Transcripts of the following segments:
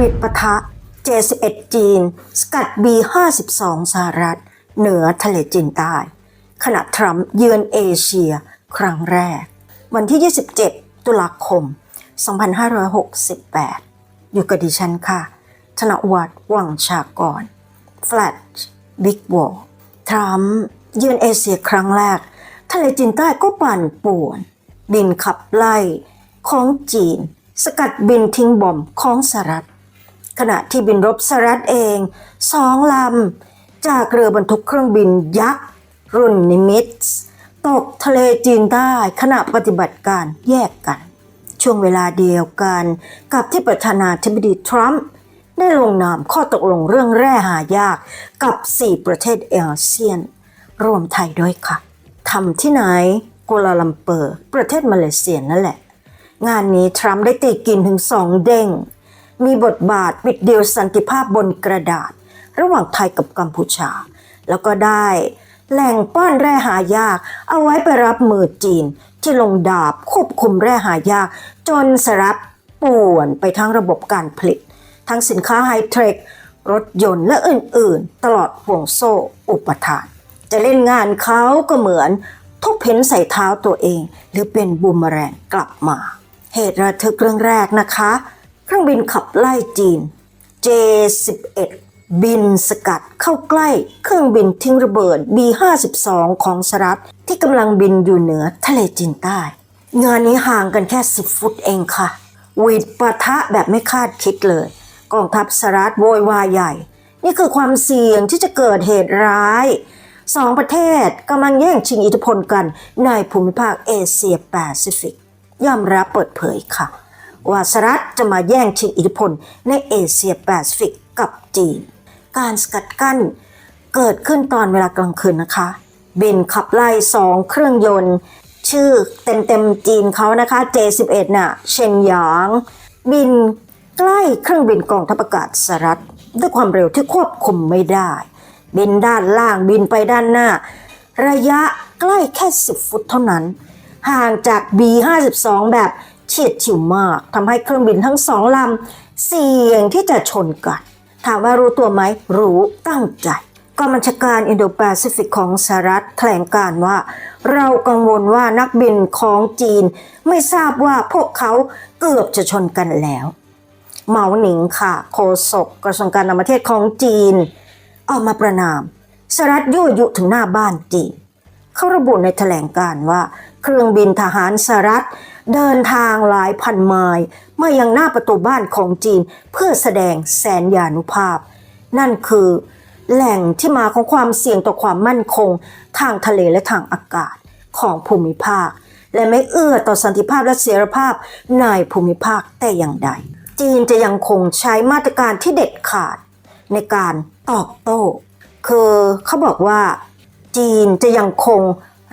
วิดปะทะ J11 จีน สกัด B52 สหรัฐ เหนือทะเลจีนใต้ ขณะทรัมป์เยือนเอเชียครั้งแรก วันที่ 27 ตุลาคม 2568 อยู่กับดิฉันค่ะ ธนวัฒน์วังชากร แฟลชบิ๊กวอลทรัมป์เยือนเอเชียครั้งแรก ทะเลจีนใต้ก็ปั่นป่วน บินขับไล่ของจีน สกัดบินทิ้งบอมของสหรัฐ ขณะที่บินรบสหรัฐเองสองลำ จากเรือบรรทุกเครื่องบินยักษ์ รุ่นนิมิตตกทะเลจีนใต้ขณะปฏิบัติการแยกกัน ช่วงเวลาเดียวกันกับที่ประธานาธิบดีทรัมป์ได้ลงนามข้อตกลงเรื่องแร่หายากกับ 4 ประเทศเอเซียน รวมไทยด้วยค่ะทำที่ไหนกัวลาลัมเปอร์ ประเทศมาเลเซียนั่นแหละ งานนี้ทรัมป์ได้ตีกินถึงสองเด้ง มีบทบาทปิดเดียวสันติภาพบนกระดาษ ระหว่างไทยกับกัมพูชา แล้วก็ได้แหล่งป้อนแร่หายาก เอาไว้ไปรับมือจีน ที่ลงดาบควบคุมแร่หายาก จนสหรัฐป่วนไปทั้งระบบการผลิต ทั้งสินค้าไฮเทค รถยนต์และอื่น ๆ ตลอดห่วงโซ่อุปทาน จะเล่นงานเขาก็เหมือนทุบเห็นใส่เท้าตัวเอง หรือเป็นบูมแรงกลับมา เหตุระทึกเรื่องแรกนะคะ เครื่องบินขับไล่จีน J11 บินสกัดเข้าใกล้เครื่องบินทิ้งระเบิด B52 ของสหรัฐที่กำลังบินอยู่เหนือทะเลจีนใต้ งานนี้ห่างกันแค่ 10 ฟุตเองค่ะวิดปะทะแบบไม่คาดคิดเลย กองทัพสหรัฐโวยวายใหญ่ นี่คือความเสี่ยงที่จะเกิดเหตุร้ายสองประเทศกำลังแย่งชิงอิทธิพลกันในภูมิภาคเอเชียแปซิฟิกยอมรับเปิดเผยค่ะ ว่าสหรัฐจะมาแย่งชิงอิทธิพลในเอเชียแปซิฟิกกับจีน การสกัดกั้นเกิดขึ้นตอนเวลากลางคืนนะคะ บินขับไล่สองเครื่องยนต์ ชื่อเต็มๆจีนเขานะคะ J11 น่ะเชนหยาง บินใกล้เครื่องบินกองทัพอากาศสหรัฐด้วยความเร็วที่ควบคุมไม่ได้ บินด้านล่างบินไปด้านหน้า ระยะใกล้แค่ 10 ฟุตเท่านั้น ห่างจาก B52 แบบ เฉียดฉิวมากทำให้เครื่องบินทั้งสองลำเสี่ยงที่จะชนกัน ถามว่ารู้ตัวไหมรู้ตั้งใจกองบัญชาการอินโดแปซิฟิกของสหรัฐแถลงการว่า เรากังวลว่านักบินของจีน ไม่ทราบว่าพวกเขาเกือบจะชนกันแล้วเหมาหนิงค่ะ โฆษกกระทรวงการต่างประเทศของจีน ออกมาประนามสหรัฐยั่วยุถึงหน้าบ้านจีน เขาระบุในแถลงการว่า เครื่องบินทหารสหรัฐ เดินทางหลายพันไมล์มายังหน้าประตูบ้านของจีนเพื่อแสดงแสนยานุภาพ นั่นคือ แหล่งที่มาของความเสี่ยงต่อความมั่นคง ทางทะเลและทางอากาศของภูมิภาค และไม่เอื้อต่อสันติภาพและเสรีภาพในภูมิภาคแต่อย่างใด จีนจะยังคงใช้มาตรการที่เด็ดขาด ในการตอบโต้คือเขาบอกว่า จีนจะยังคง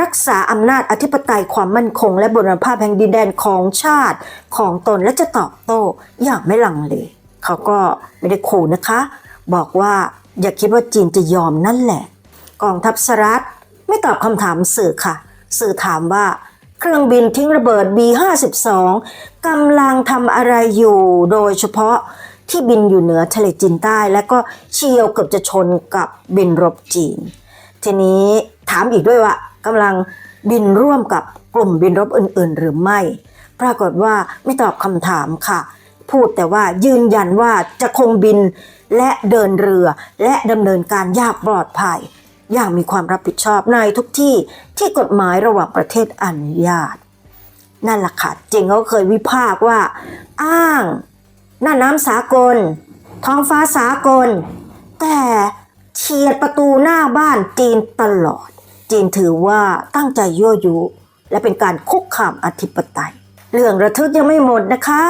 รักษาอำนาจอธิปไตยความมั่นคง และบรรภาพแห่งดินแดนของชาติของตนและจะตอบโต้อย่างไม่ลังเลเขาก็ไม่ได้ขู่นะคะ บอกว่าอย่าคิดว่าจีนจะยอมนั่นแหละ กองทัพสหรัฐไม่ตอบคำถามสื่อค่ะ สื่อถามว่าเครื่องบินทิ้งระเบิด B52 กำลังทำอะไรอยู่โดยเฉพาะที่บินอยู่เหนือทะเลจีนใต้ และก็เฉียวเกือบจะชนกับบินรบจีน ทีนี้ถามอีกด้วยว่า กำลังบินร่วมกับกลุ่มบินรบอื่น ๆ หรือไม่ ปรากฏว่าไม่ตอบคำถามค่ะ พูดแต่ว่ายืนยันว่าจะคงบินและเดินเรือและดำเนินการยางปลอดภัย อย่างมีความรับผิดชอบในทุกที่ที่กฎหมายระหว่างประเทศอนุญาต นั่นแหละค่ะจริงเขาเคยวิพากษ์ว่า อ้างหน้าน้ำสากล ท้องฟ้าสากล แต่เฉียดประตูหน้าบ้านจีนตลอด จีนถือว่าตั้งใจยั่วยุและเป็นการคุกคามอธิปไตย เรื่องระทึกยังไม่หมดนะคะ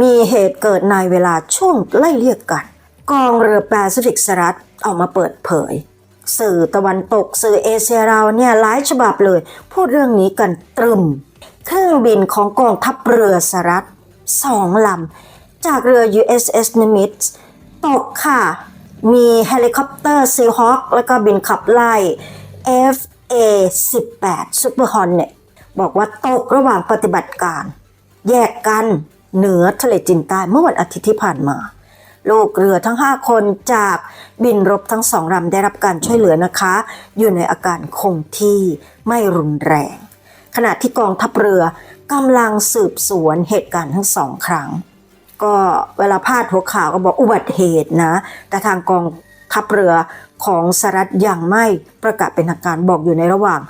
มีเหตุเกิดในเวลาช่วงไล่เรียกกัน กองเรือแปซิฟิกสหรัฐออกมาเปิดเผย สื่อตะวันตกสื่อเอเชียเราเนี่ยหลายฉบับเลย พูดเรื่องนี้กันตรึม เครื่องบินของกองทัพเรือสหรัฐสองลำ จากเรือ USS Nimitz ตกค่ะ มีเฮลิคอปเตอร์ Seahawk แล้วก็บินขับไล่ F A18 Super Hornet บอกว่าตกระหว่างปฏิบัติการ แยกกันเหนือทะเลจีนใต้เมื่อวันอาทิตย์ที่ผ่านมาลูกเรือทั้ง 5 คนจากบินรบทั้งสองลำได้รับการช่วยเหลือนะคะ อยู่ในอาการคงที่ไม่รุนแรง ขณะที่กองทัพเรือกำลังสืบสวนเหตุการณ์ทั้งสองครั้ง ก็เวลาพาดหัวข่าวก็บอกอุบัติเหตุนะ แต่ทางกองทัพเรือ ของสหรัฐยังไม่ประกาศเป็นทางการบอกอยู่ในระหว่าง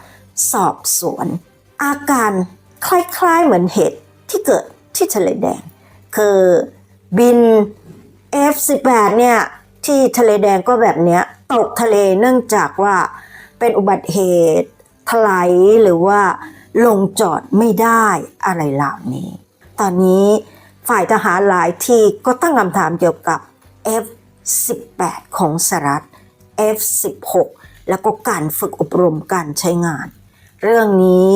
สอบสวน อาการคล้ายๆเหมือนเหตุที่เกิดที่ทะเลแดง คือบิน F18 เนี่ยที่ทะเลแดงก็แบบเนี้ยตกทะเลเนื่องจากว่าเป็นอุบัติเหตุถลายหรือว่าลงจอดไม่ได้อะไรเหล่านี้ ตอนนี้ฝ่ายทหารหลายที่ก็ตั้งคำถามเกี่ยวกับ F18 ของสหรัฐ F16 แล้วก็การฝึกอบรมการใช้งาน เรื่องนี้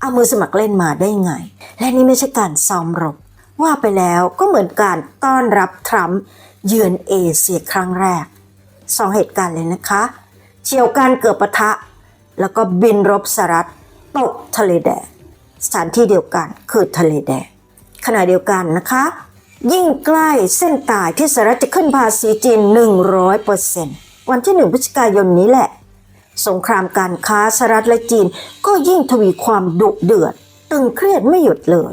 เอามือสมัครเล่นมาได้ไง และนี่ไม่ใช่การซ้อมรบ ว่าไปแล้วก็เหมือนการต้อนรับทรัมป์เยือนเอเชียครั้งแรกสองเหตุการณ์เลยนะคะเฉียวกันเกิดปะทะ แล้วก็บินรบสหรัฐตกทะเลแดงสถานที่เดียวกันคือทะเลแดงขณะเดียวกันนะคะ ยิ่งใกล้เส้นตายที่สหรัฐจะขึ้นภาษีจีน 100% วันที่1พฤศจิกายนนี้แหละ สงครามการค้าสหรัฐและจีนก็ยิ่งทวีความดุเดือด ตึงเครียดไม่หยุดเลย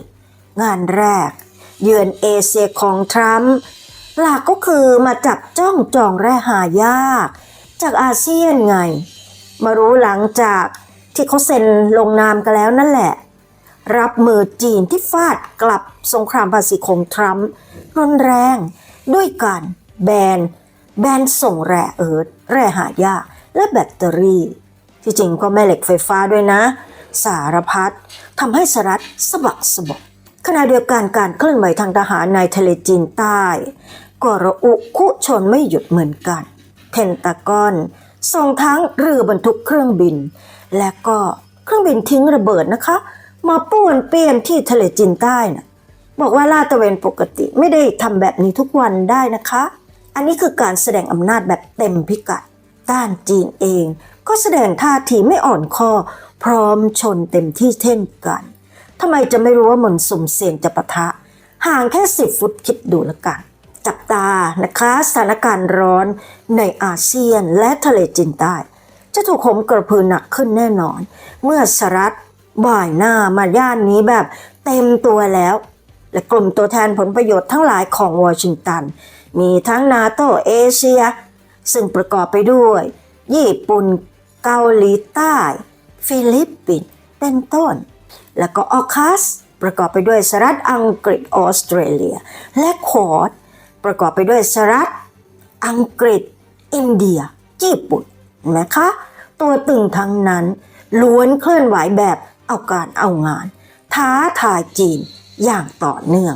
งานแรก เยือนเอเชียของทรัมป์หลักก็คือมาจับจ้องจองแร่หายาก จากอาเซียนไง มารู้หลังจากที่เขาเซ็นลงนามกันแล้วนั่นแหละ รับมือจีนที่ฟาดกลับสงครามภาษีของทรัมป์รุนแรงด้วยการแบน แบนส่งแร่เอิร์ธแร่หายาก และแบตเตอรี่ ที่จริงก็แม่เหล็กไฟฟ้าด้วยนะ สารพัดทำให้สหรัฐสะบักสะบกขณะเดียวกันการเคลื่อนไหวทางทหารในทะเลจีนใต้ก็ระอุคุชนไม่หยุดเหมือนกัน เพนตากอนส่งทั้งเรือบรรทุกเครื่องบิน และก็เครื่องบินทิ้งระเบิดนะคะ มาป้วนเปี้ยนที่ทะเลจีนใต้นะบอกว่าลาดตะเวนปกติไม่ได้ทำแบบนี้ทุกวันได้นะคะ อันนี้คือการแสดงอำนาจแบบเต็มพิกัดด้านจีนเอง ก็แสดงท่าทีไม่อ่อนคอพร้อมชนเต็มที่เช่นกันทำไมจะไม่รู้ว่ามันสุ่มเสี่ยงจะปะทะ ห่างแค่สิบฟุตคิดดูแล้วกัน จับตานะคะสถานการณ์ร้อนในอาเซียนและทะเลจีนใต้ จะถูกขมกระพือหนักขึ้นแน่นอน เมื่อสหรัฐบ่ายหน้ามาย่านนี้แบบเต็มตัวแล้ว และกลุ่มตัวแทนผลประโยชน์ทั้งหลายของวอชิงตันมีทั้งนาโตเอเชีย ซึ่งประกอบไปด้วย ญี่ปุ่น เกาหลีใต้ ฟิลิปปินส์เป็นต้น แล้วก็ออคัส ประกอบไปด้วยสหรัฐอังกฤษออสเตรเลีย และคอร์ดประกอบไปด้วยสหรัฐอังกฤษ อินเดีย ญี่ปุ่นนะคะ ตัวตึงทั้งนั้น ล้วนเคลื่อนไหวแบบเอาการเอางาน ท้าทายจีนอย่างต่อเนื่อง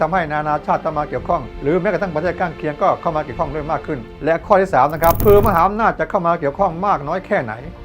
ทำให้นานาชาติต้องมาเกี่ยวข้อง หรือแม้กระทั่งประเทศข้างเคียงก็เข้ามาเกี่ยวข้องด้วยมากขึ้น และข้อที่สามนะครับคือมหาอำนาจจะเข้ามาเกี่ยวข้องมากน้อยแค่ไหน